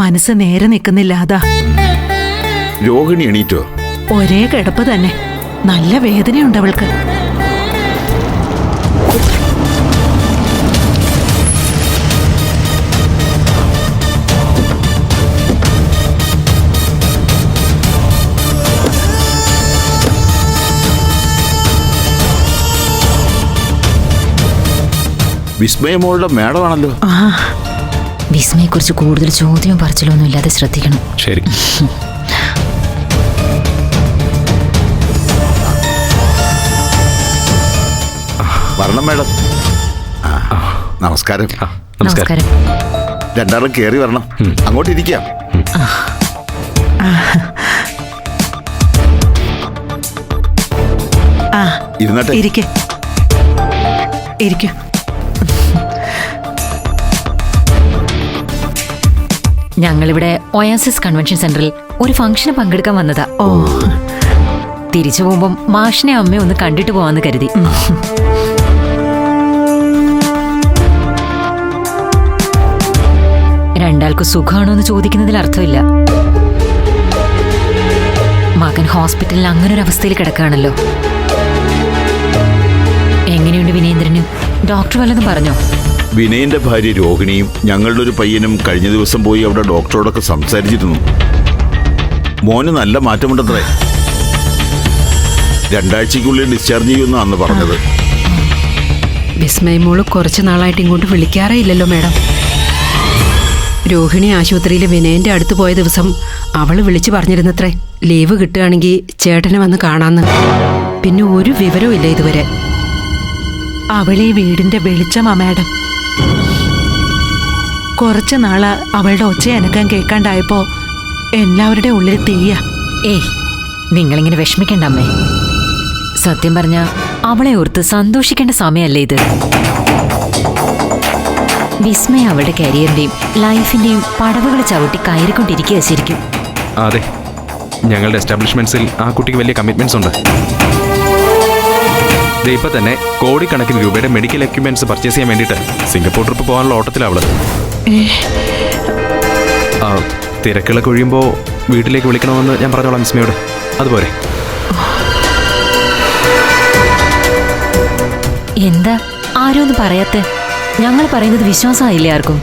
മനസ്സ് നേരെ നിൽക്കുന്നില്ല അതാ. രോഹിണി എണീറ്റോ? ഒരേ കിടപ്പ് തന്നെ. നല്ല വേദനയുണ്ട് അവൾക്ക്. വിസ്മയമോളുടെ മേഡമാണല്ലോ ആ വിസ്മയെക്കുറിച്ച് കൂടുതൽ ചോദ്യവും പറച്ചിലൊന്നും ഇല്ലാതെ ശ്രദ്ധിക്കണം. ശരി. വരണം മേഡം. ആ, നമസ്കാരം. ആ, നമസ്കാരം. രണ്ടാളും കേറി വരണം. അങ്ങോട്ട് ഇരിക്കാം. ആ. ഇരുന്നട്ടെ. ഇരിക്കെ. ഇരിക്കും. ഞങ്ങളിവിടെ ഒയാസിസ് കൺവെൻഷൻ സെന്ററിൽ ഒരു ഫംഗ്ഷന് പങ്കെടുക്കാൻ വന്നതാ. ഓ. തിരിച്ചു പോകുമ്പം മാഷിനെ അമ്മയെ ഒന്ന് കണ്ടിട്ട് പോവാന്ന് കരുതി. രണ്ടാൾക്ക് സുഖമാണോ എന്ന് ചോദിക്കുന്നതിൽ അർത്ഥമില്ല. മകൻ ഹോസ്പിറ്റലിൽ അങ്ങനെ ഒരു അവസ്ഥയിൽ കിടക്കുകയാണല്ലോ എങ്ങനെയുണ്ട് വിനേന്ദ്രന്? ഡോക്ടർ വല്ലതും പറഞ്ഞോ? വിനയന്റെ ഭാര്യ രോഹിണിയും ഞങ്ങളുടെ ഒരു പയ്യനും കഴിഞ്ഞ ദിവസം പോയി അവിടെ ഡോക്ടറോടൊക്കെ സംസാരിച്ചിരുന്നു. മോന് നല്ല മാറ്റമുണ്ടത്രേ. രണ്ടാഴ്ചക്കുള്ളിൽ ഡിസ്ചാർജ് ചെയ്യുമെന്ന് അന്ന് പറഞ്ഞത് വിസ്മയമോൾ കുറച്ച് നാളായിട്ട് ഇങ്ങോട്ട് വിളിക്കാറേ ഇല്ലല്ലോ മാഡം. രോഹിണി ആശുപത്രിയിൽ വിനയന്റെ അടുത്ത് പോയ ദിവസം അവൾ വിളിച്ചു പറഞ്ഞിരുന്നത്രേ ലീവ് കിട്ടുകയാണെങ്കിൽ ചേട്ടനെ വന്ന് കാണാന്ന്. പിന്നെ ഒരു വിവരവും ഇല്ല ഇതുവരെ. അവളീ വീടിന്റെ വെളിച്ചമാ മാഡം. കുറച്ചു നാൾ അവളുടെ ഒച്ച അനക്കാൻ കേൾക്കാണ്ടായപ്പോ എല്ലാവരുടെ ഉള്ളിൽ തീയ. ഏയ് നിങ്ങളിങ്ങനെ വിഷമിക്കണ്ട അമ്മേ. സത്യം പറഞ്ഞ അവളെ ഓർത്ത് സന്തോഷിക്കേണ്ട സമയമല്ലേ ഇത്? വിസ്മയ അവളുടെ കരിയറിന്റെയും ലൈഫിന്റെയും പടവുകൾ ചവിട്ടി കയറിക്കൊണ്ടിരിക്കുക ശരിക്കും. അതെ ഞങ്ങളുടെ എസ്റ്റാബ്ലിഷ്മെന്റ്സിൽ ആ കുട്ടിക്ക് വലിയ കമ്മിറ്റ്മെന്റ്സ് ഉണ്ട്. ഇപ്പൊ തന്നെ കോടിക്കണക്കിന് രൂപയുടെ മെഡിക്കൽ എക്യുപ്മെന്റ്സ് പർച്ചേസ് ചെയ്യാൻ വേണ്ടിയിട്ട് സിംഗപ്പൂർ ട്രിപ്പ് പോകാനുള്ള ഓട്ടത്തിലാവൾ തിരക്കുകളൊക്കെ ഒഴിയുമ്പോൾ വീട്ടിലേക്ക് വിളിക്കണമെന്ന് ഞാൻ പറഞ്ഞോളാം മിസ്മയോട്. അതുപോലെ. എന്താ? ആരും ഒന്നും പറയാത്ത. ഞങ്ങൾ പറയുന്നത് വിശ്വാസമായില്ലേ ആർക്കും?